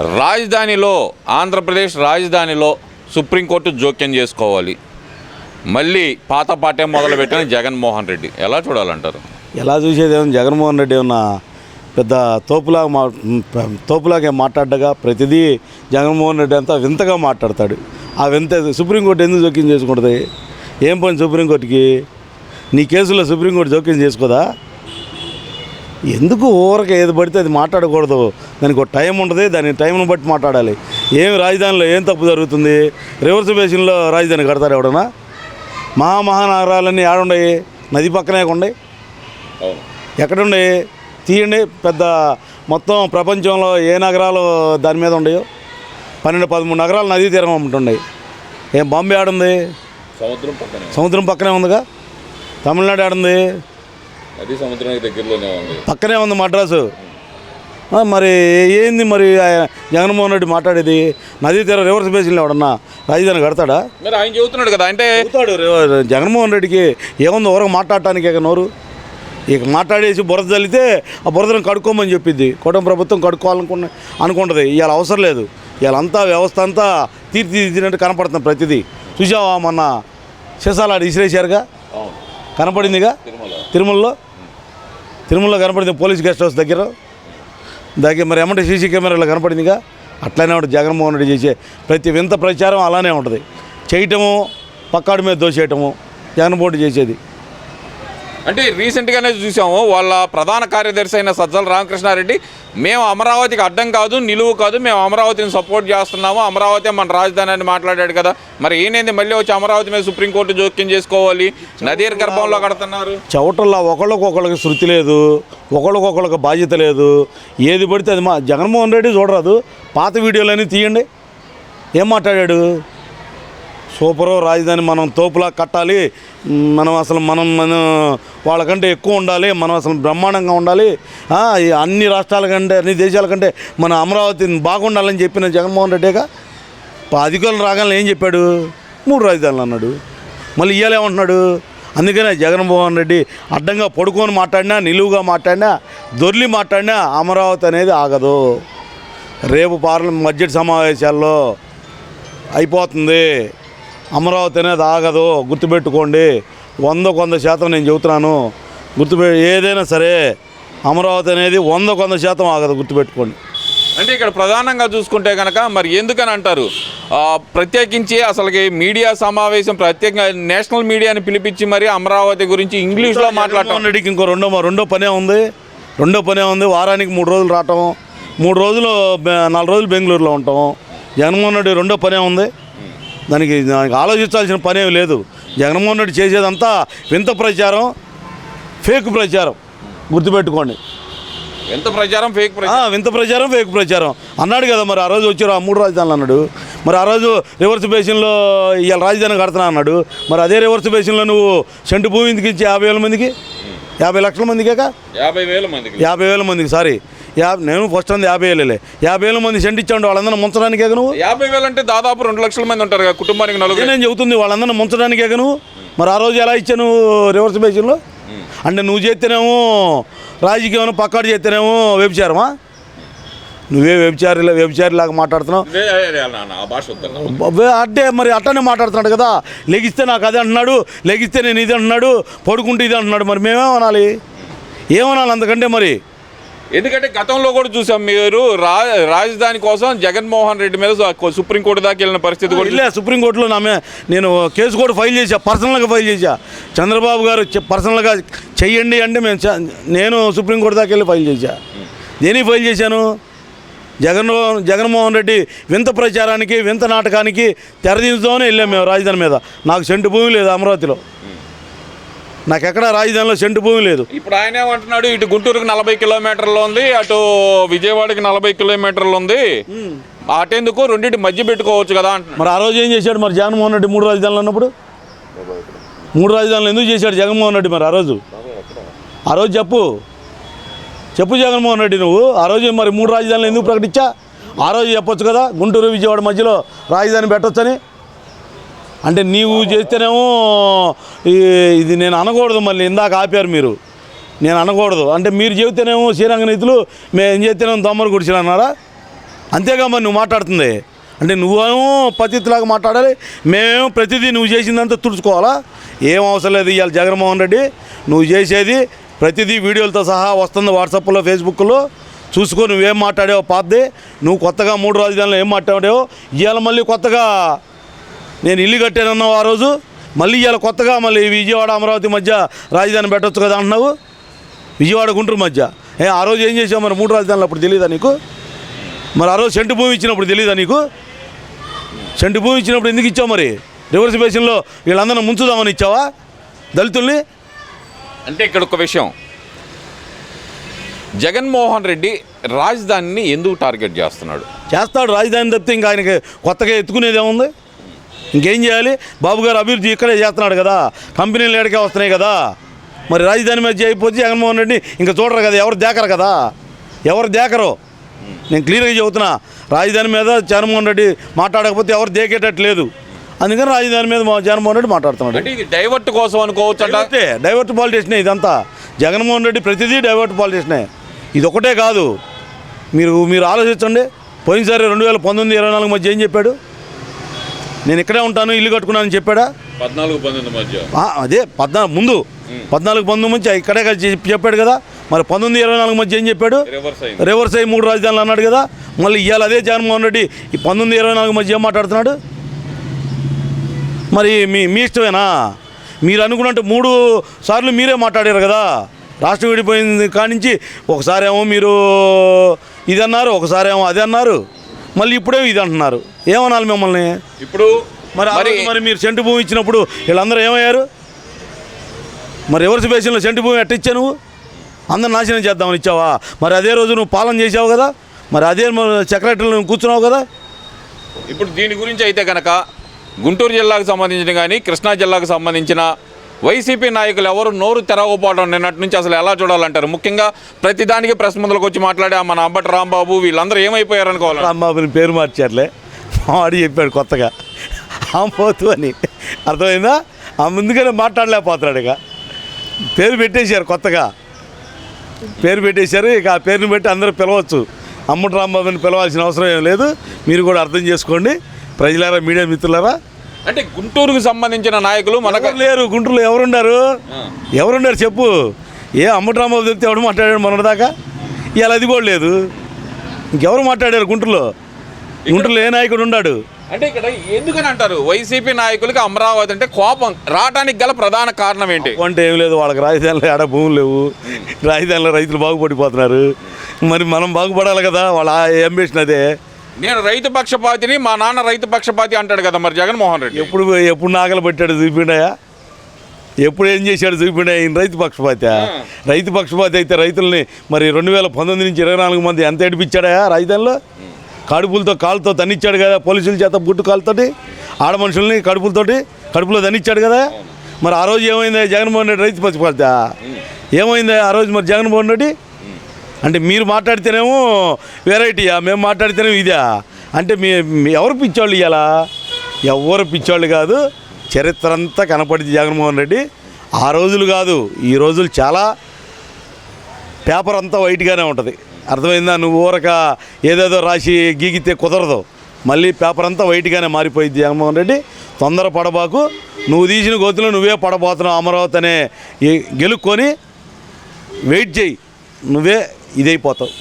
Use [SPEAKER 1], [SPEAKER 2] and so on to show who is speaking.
[SPEAKER 1] రాజధానిలో ఆంధ్రప్రదేశ్ రాజధానిలో సుప్రీంకోర్టు జోక్యం చేసుకోవాలి. మళ్ళీ పాత పాటే మొదలుపెట్టిన జగన్మోహన్ రెడ్డి. ఎలా చూడాలంటారు?
[SPEAKER 2] ఎలా చూసేది ఏమన్నా జగన్మోహన్ రెడ్డి ఏమన్నా పెద్ద తోపులాగా మా తోపులాగే మాట్లాడగా ప్రతిదీ జగన్మోహన్ రెడ్డి అంతా వింతగా మాట్లాడతాడు. ఆ వింత సుప్రీంకోర్టు ఎందుకు జోక్యం చేసుకుంటుంది? ఏం పని సుప్రీంకోర్టుకి? నీ కేసులో సుప్రీంకోర్టు జోక్యం చేసుకోదా? ఎందుకు ఊరక ఏది పడితే అది మాట్లాడకూడదు? దానికి ఒక టైం ఉంటుంది దాని టైంను బట్టి మాట్లాడాలి. ఏం రాజధానిలో ఏం తప్పు జరుగుతుంది? రివర్స్ బేసిన్లో రాజధాని కడతారు ఎవడన్నా? మహా మహానగరాలన్నీ ఆడుండయి నది పక్కనే ఉండయి ఎక్కడుండే తీయండి పెద్ద మొత్తం ప్రపంచంలో ఏ నగరాలు దాని మీద ఉండయో? పన్నెండు పదమూడు నగరాలు నదీ తీరం ఉంటుండే ఏం బాంబే ఆడుంది?
[SPEAKER 1] సముద్రం పక్కనే
[SPEAKER 2] సముద్రం పక్కనే ఉందిగా? తమిళనాడు ఆడుంది?
[SPEAKER 1] సముద్రానికి దగ్గరలోనే ఉంది.
[SPEAKER 2] పక్కనే ఉంది మద్రాసు. మరి ఏంది మరి ఆయన జగన్మోహన్ రెడ్డి మాట్లాడేది? నదీ తీరం రివర్స్ బేసిన్లో ఎవడన్నా రాజధాని కడతాడా?
[SPEAKER 1] మరి ఆయన చెబుతున్నాడు కదా అంటే
[SPEAKER 2] జగన్మోహన్ రెడ్డికి ఏముంది ఎవరికి మాట్లాడటానికి ఇక నోరు? ఇక మాట్లాడేసి బురద చల్లితే ఆ బురదను కడుక్కోమని చెప్పింది కూటమి ప్రభుత్వం కడుక్కోవాలనుకున్న అనుకుంటుంది. ఇవాళ అవసరం లేదు. ఇవాళ అంతా వ్యవస్థ అంతా తీర్చిదిద్దినట్టు కనపడుతుంది ప్రతిదీ. చూసావా మొన్న సీసాలాడు ఇసిరేశారుగా
[SPEAKER 1] అవును.
[SPEAKER 2] కనపడిందిగా?
[SPEAKER 1] తిరుమల.
[SPEAKER 2] తిరుమలలో? తిరుమలలో కనపడింది పోలీస్ గెస్ట్ హౌస్ దగ్గర? దానికి మరి ఏమంటే సీసీ కెమెరాలో కనపడిందిగా. అట్లానే ఉంటుంది జగన్మోహన్ రెడ్డి చేసే ప్రతి వింత ప్రచారం అలానే ఉంటుంది. చేయటము పక్కాడి మీద దోసేయటము జగన్మోహన్ రెడ్డి చేసేది.
[SPEAKER 1] అంటే రీసెంట్గానే చూసాము వాళ్ళ ప్రధాన కార్యదర్శి అయిన సజ్జల రామకృష్ణారెడ్డి మేము అమరావతికి అడ్డం కాదు నిలువు కాదు మేము అమరావతిని సపోర్ట్ చేస్తున్నాము అమరావతి మన రాజధాని అని మాట్లాడాడు కదా. మరి ఏంది మళ్ళీ వచ్చి అమరావతి మీద సుప్రీంకోర్టు జోక్యం చేసుకోవాలి? నదీర్ గర్భంలో కడుతున్నారు.
[SPEAKER 2] చవటల్లో ఒకళ్ళకొకళ్ళకి శృతి లేదు ఒకళ్ళకొకళ్ళకి బాధ్యత లేదు. ఏది పడితే అది మా జగన్మోహన్ రెడ్డి చూడరాదు. పాత వీడియోలన్నీ తీయండి. ఏం మాట్లాడాడు? సూపరు రాజధాని మనం తోపులా కట్టాలి. మనం అసలు మనం మనం వాళ్ళకంటే ఎక్కువ ఉండాలి. మనం అసలు బ్రహ్మాండంగా ఉండాలి. అన్ని రాష్ట్రాల కంటే అన్ని దేశాల కంటే మన అమరావతి బాగుండాలని చెప్పిన జగన్మోహన్ రెడ్డిగా అధికారులు రాగానే ఏం చెప్పాడు? మూడు రాజధానులు అన్నాడు. మళ్ళీ ఇయ్యాలేమంటున్నాడు అందుకనే జగన్మోహన్ రెడ్డి అడ్డంగా పడుకొని మాట్లాడినా నిలువుగా మాట్లాడినా దొర్లి మాట్లాడినా అమరావతి అనేది ఆగదు. రేపు పార్లమెంట్ బడ్జెట్ సమావేశాల్లో అయిపోతుంది. అమరావతి అనేది ఆగదు గుర్తుపెట్టుకోండి. వందకు వంద శాతం నేను చెబుతున్నాను. గుర్తుపె ఏదైనా సరే అమరావతి అనేది వందకు వంద శాతం ఆగదు. గుర్తుపెట్టుకోండి.
[SPEAKER 1] అంటే ఇక్కడ ప్రధానంగా చూసుకుంటే కనుక మరి ఎందుకని అంటారు? ప్రత్యేకించి అసలుకి మీడియా సమావేశం ప్రత్యేకంగా నేషనల్ మీడియాని పిలిపించి మరి అమరావతి గురించి ఇంగ్లీష్లో మాట్లాడటం.
[SPEAKER 2] రెడ్డికి ఇంకో రెండో రెండో పనే ఉంది. రెండో పనే ఉంది. వారానికి మూడు రోజులు రావటం. మూడు రోజులు నాలుగు రోజులు బెంగళూరులో ఉంటాం. జగన్మోహన్ రెడ్డి రెండో పనే ఉంది. దానికి దానికి ఆలోచించాల్సిన పనేం లేదు. జగన్మోహన్ రెడ్డి చేసేదంతా వింత ప్రచారం ఫేక్ ప్రచారం. గుర్తుపెట్టుకోండి.
[SPEAKER 1] ఎంత ప్రచారం ఫేక్ ప్రచారం.
[SPEAKER 2] వింత ప్రచారం ఫేక్ ప్రచారం. అన్నాడు కదా మరి ఆ రోజు వచ్చారు ఆ మూడు రాజధానులు అన్నాడు. మరి ఆ రోజు రివర్స్ బేసిన్లో ఇవాళ రాజధాని కడుతున్నా అన్నాడు. మరి అదే రివర్స్ బేసిన్లో నువ్వు సెంటు భూమి ఎందుకు ఇచ్చి యాభై వేల మందికి? యాభై లక్షల మందికేక?
[SPEAKER 1] యాభై వేల మందికి.
[SPEAKER 2] యాభై వేల మందికి సారీ. యా నేను ఫస్ట్ అంది యాభై వేలే యాభై వేల మంది సెంటు ఇచ్చాడు వాళ్ళందరూ ముంచడానికే నువ్వు?
[SPEAKER 1] యాభై వేలు అంటే దాదాపు రెండు లక్షల మంది ఉంటారు కదా కుటుంబానికి నలుగురు.
[SPEAKER 2] నేను చెబుతుంది వాళ్ళందరినీ ముంచడానికే నువ్వు? మరి ఆ రోజు ఎలా ఇచ్చాను రివర్స్ బేసిన్లో అంటే నువ్వు చేస్తేనేమో రాజకీయం పక్కాడు చేస్తేనేమో వ్యభిచారమా? నువ్వే వ్యభిచారి వ్యభిచారిలాగా మాట్లాడుతున్నావు.
[SPEAKER 1] భాష వద్దన్నా.
[SPEAKER 2] అబ్బే, అంటే మరి అట్టనే మాట్లాడుతున్నాడు కదా. లెగిస్తే నాకు అదే అంటున్నాడు లెగిస్తే నేను ఇది అంటున్నాడు పడుకుంటే ఇది అంటున్నాడు మరి మేమేమనాలి ఏమనాలి అంతకంటే మరి?
[SPEAKER 1] ఎందుకంటే గతంలో కూడా చూసాం మీరు రా రాజధాని కోసం జగన్మోహన్ రెడ్డి మీద సుప్రీంకోర్టు దాకా వెళ్ళిన పరిస్థితి కూడా
[SPEAKER 2] వెళ్ళా సుప్రీంకోర్టులో నామే నేను కేసు కూడా ఫైల్ చేశా పర్సనల్గా ఫైల్ చేశా. చంద్రబాబు గారు పర్సనల్గా చెయ్యండి అంటే మేము చ- నేను సుప్రీంకోర్టు దాకా వెళ్ళి ఫైల్ చేశా. దేనికి ఫైల్ చేశాను? జగన్ జగన్మోహన్ రెడ్డి వింత ప్రచారానికి వింత నాటకానికి తెరదించుదామని వెళ్ళాం మేము రాజధాని మీద. నాకు సెంటు భూమి లేదు అమరావతిలో. నాకు ఎక్కడ రాజధానిలో సెంటు భూమి లేదు.
[SPEAKER 1] ఇప్పుడు ఆయన ఏమంటున్నాడు ఇటు గుంటూరుకి నలభై కిలోమీటర్లు ఉంది అటు విజయవాడకి నలభై కిలోమీటర్లు ఉంది. అటెందుకు? రెండింటి మధ్య పెట్టుకోవచ్చు కదా అంటున్నాడు.
[SPEAKER 2] మరి ఆ రోజు ఏం చేశాడు మరి జగన్మోహన్ రెడ్డి మూడు రాజధానులు అన్నప్పుడు మూడు రాజధానులు ఎందుకు చేశాడు జగన్మోహన్ రెడ్డి మరి ఆ రోజు? ఆ రోజు చెప్పు. చెప్పు జగన్మోహన్ రెడ్డి నువ్వు. ఆ రోజు మరి మూడు రాజధానులు ఎందుకు ప్రకటించా? ఆ రోజు చెప్పొచ్చు కదా గుంటూరు విజయవాడ మధ్యలో రాజధాని పెట్టొచ్చని. అంటే నీవు చేస్తేనేమో ఈ- ఇది నేను అనకూడదు మళ్ళీ ఇందాక ఆపారు మీరు. నేను అనకూడదు. అంటే మీరు చెబితేనేమో శ్రీరంగ నీతులు మేము ఏం చేస్తేనేమో దమ్మరు గుడిచిన అన్నారా? అంతేగా మరి నువ్వు మాట్లాడుతుంది. అంటే నువ్వేమో పతిలాగా మాట్లాడాలి మేమేమో ప్రతిదీ నువ్వు చేసిందంతా తుడుచుకోవాలా? ఏం అవసరం లేదు ఇవాళ జగన్మోహన్ రెడ్డి. నువ్వు చేసేది ప్రతిదీ వీడియోలతో సహా వస్తుంది వాట్సాప్లో ఫేస్బుక్లో. చూసుకో నువ్వేం మాట్లాడావో పాతది. నువ్వు కొత్తగా మూడు రాజధానులు ఏం మాట్లాడావో ఇవాళ మళ్ళీ కొత్తగా నేను ఇల్లు కట్టానన్నావు ఆ రోజు. మళ్ళీ ఇవాళ కొత్తగా మళ్ళీ విజయవాడ అమరావతి మధ్య రాజధాని పెట్టొచ్చు కదా అంటున్నావు? విజయవాడ గుంటూరు మధ్య. ఏ ఆ రోజు ఏం చేసావు మరి? మూడు రాజధానులు అప్పుడు తెలియదా నీకు? మరి ఆ రోజు సెంటు భూమి ఇచ్చినప్పుడు తెలియదా నీకు? సెంటు భూమి ఇచ్చినప్పుడు ఎందుకు ఇచ్చావు మరి? రివర్స్ బేసిన్లో వీళ్ళందరిని ముంచుదామని ఇచ్చావా దళితుల్ని?
[SPEAKER 1] అంటే ఇక్కడ ఒక విషయం. జగన్మోహన్ రెడ్డి రాజధానిని ఎందుకు టార్గెట్ చేస్తున్నాడు?
[SPEAKER 2] చేస్తాడు రాజధాని తప్పితే ఇంకా ఆయనకి కొత్తగా ఎత్తుకునేది ఏముంది? ఇంకేం చేయాలి? బాబు గారు అభివృద్ధి ఇక్కడే చేస్తున్నాడు కదా. కంపెనీలు ఏడకే వస్తున్నాయి కదా. మరి రాజధాని మీద అయిపోతే జగన్మోహన్ రెడ్డి ఇంకా చూడరు కదా ఎవరు దేకరు కదా? ఎవరు దేకరు? నేను క్లియర్గా చెబుతున్నా రాజధాని మీద జగన్మోహన్ రెడ్డి మాట్లాడకపోతే ఎవరు దేకేటట్టు లేదు అందుకని రాజధాని మీద మా జగన్మోహన్ రెడ్డి మాట్లాడుతున్నాడు.
[SPEAKER 1] ఇది డైవర్ట్ కోసం అనుకోవచ్చు అంట.
[SPEAKER 2] డైవర్ట్ పాలిటిషనే ఇదంతా. జగన్మోహన్ రెడ్డి ప్రతిదీ డైవర్ట్ పాలిటిషనే ఇది ఒకటే కాదు. మీరు మీరు ఆలోచించండి. పోయినసారి రెండు వేల పంతొమ్మిది ఇరవై నాలుగు మధ్య ఏం చెప్పాడు? నేను ఇక్కడే ఉంటాను ఇల్లు కట్టుకున్నానని చెప్పాడా?
[SPEAKER 1] పద్నాలుగు పంతొమ్మిది మధ్య.
[SPEAKER 2] అదే పద్నాలుగు ముందు. పద్నాలుగు పంతొమ్మిది మధ్య ఇక్కడే చెప్పాడు కదా. మరి పంతొమ్మిది ఇరవై నాలుగు మధ్య ఏం చెప్పాడు?
[SPEAKER 1] రివర్స్
[SPEAKER 2] అయ్యి మూడు రాజధానులు అన్నాడు కదా. మళ్ళీ ఇవాళ అదే జగన్మోహన్ రెడ్డి ఈ పంతొమ్మిది ఇరవై నాలుగు మధ్య ఏం మాట్లాడుతున్నాడు? మరి మీ మీ ఇష్టమేనా? మీరు అనుకున్నట్టు మూడు సార్లు మీరే మాట్లాడారు కదా. రాష్ట్రం విడిపోయింది కానించి ఒకసారి ఏమో మీరు ఇది అన్నారు ఒకసారి ఏమో అది అన్నారు. మళ్ళీ ఇప్పుడేమో ఇది అంటున్నారు. ఏమనాలి మిమ్మల్ని?
[SPEAKER 1] ఇప్పుడు
[SPEAKER 2] మరి ఆ రోజు మరి మీరు సెంటు భూమి ఇచ్చినప్పుడు వీళ్ళందరూ ఏమయ్యారు? మరి రివర్స్ బేసిన్లో సెంటు భూమి ఎట్ట ఇచ్చా నువ్వు? అందరు నాశనం చేద్దామని ఇచ్చావా? మరి అదే రోజు నువ్వు పాలన చేసావు కదా? మరి అదే సెక్రటరీలో నువ్వు కూర్చున్నావు కదా?
[SPEAKER 1] ఇప్పుడు దీని గురించి అయితే కనుక గుంటూరు జిల్లాకు సంబంధించిన కానీ కృష్ణా జిల్లాకు సంబంధించిన వైసీపీ నాయకులు ఎవరు నోరు తెరవకపోవడం నిన్నటి నుంచి అసలు ఎలా చూడాలంటారు? ముఖ్యంగా ప్రతిదానికి ప్రెస్ ముందులకు వచ్చి మాట్లాడే మన అంబటి రాంబాబు వీళ్ళందరూ ఏమైపోయారు అనుకోవాలి
[SPEAKER 2] రాంబాబుని పేరు మార్చారులే. వాడు చెప్పాడు కొత్తగా. ఆంపోతు అని. అర్థమైందా? ఆ ముందుగానే మాట్లాడలేకపోతున్నాడు ఇక. పేరు పెట్టేశారు కొత్తగా. పేరు పెట్టేశారు. ఇక ఆ పేరుని బట్టి అందరూ పిలవచ్చు. అమ్మటి రాంబాబుని పిలవాల్సిన అవసరం ఏం లేదు. మీరు కూడా అర్థం చేసుకోండి. ప్రజలారా మీడియా మిత్రులారా
[SPEAKER 1] అంటే గుంటూరుకు సంబంధించిన నాయకులు మనకు
[SPEAKER 2] లేరు గుంటూరులో ఎవరున్నారు? ఎవరున్నారు చెప్పు. ఏ అమ్మటి రాంబాబు చెప్తే ఎవడు మాట్లాడాడు మొన్నటిదాకా? ఇవాళ అది కూడా లేదు. ఇంకెవరు మాట్లాడారు గుంటూరులో? గుంటూరులో ఏ నాయకుడు ఉన్నాడు?
[SPEAKER 1] అంటే ఇక్కడ ఎందుకని అంటారు? వైసీపీ నాయకులకి అమరావతి అంటే కోపం రావడానికి గల ప్రధాన కారణం ఏంటి?
[SPEAKER 2] అంటే ఏం లేదు వాళ్ళకి రాజధానిలో ఏడ భూములు లేవు. రాజధానిలో రైతులు బాగుపడిపోతున్నారు. మరి మనం బాగుపడాలి కదా వాళ్ళ అంబిషన్ అదే.
[SPEAKER 1] నేను రైతు పక్షపాతిని మా నాన్న రైతు పక్షపాతి అంటాడు కదా మరి జగన్మోహన్ రెడ్డి.
[SPEAKER 2] ఎప్పుడు ఎప్పుడు నాగలు పెట్టాడు చూపిండాయా? ఎప్పుడు ఏం చేశాడు చూపిండా ఈయన రైతు పక్షపాతి? రైతు పక్షపాతి అయితే రైతుల్ని మరి రెండు వేల పంతొమ్మిది నుంచి ఇరవై నాలుగు మంది ఎంత ఏడిపించాడా రాజధానిలో కడుపులతో కాలుతో తన్నిచ్చాడు కదా పోలీసుల చేత బుట్టు కాలుతోటి ఆడ మనుషుల్ని కడుపులతోటి కడుపులో తన్నిచ్చాడు కదా? మరి ఆ రోజు ఏమైంది జగన్మోహన్ రెడ్డి రైతు పక్షపాత? ఏమైంది ఆ రోజు మరి జగన్మోహన్ రెడ్డి? అంటే మీరు మాట్లాడితేనేమో వెరైటీయా మేము మాట్లాడితేనేమో ఇదా? అంటే మీ ఎవరు పిచ్చోళ్ళు ఇవ్వాలా ఎవరు పిచ్చోళ్ళు కాదు చరిత్ర అంతా కనపడింది జగన్మోహన్ రెడ్డి. ఆ రోజులు కాదు ఈ రోజులు చాలా పేపర్ అంతా వైట్గానే ఉంటుంది. అర్థమైందా? నువ్వు ఊరక ఏదేదో రాసి గీగితే కుదరదు. మళ్ళీ పేపర్ అంతా వైట్గానే మారిపోయింది జగన్మోహన్ రెడ్డి. తొందర పడబాకు. నువ్వు తీసిన గోతులో నువ్వే పడబోతున్నావు అమరావతి అనే గెలుక్కొని వెయిట్ చేయి. నువ్వే ఇదైపోతావు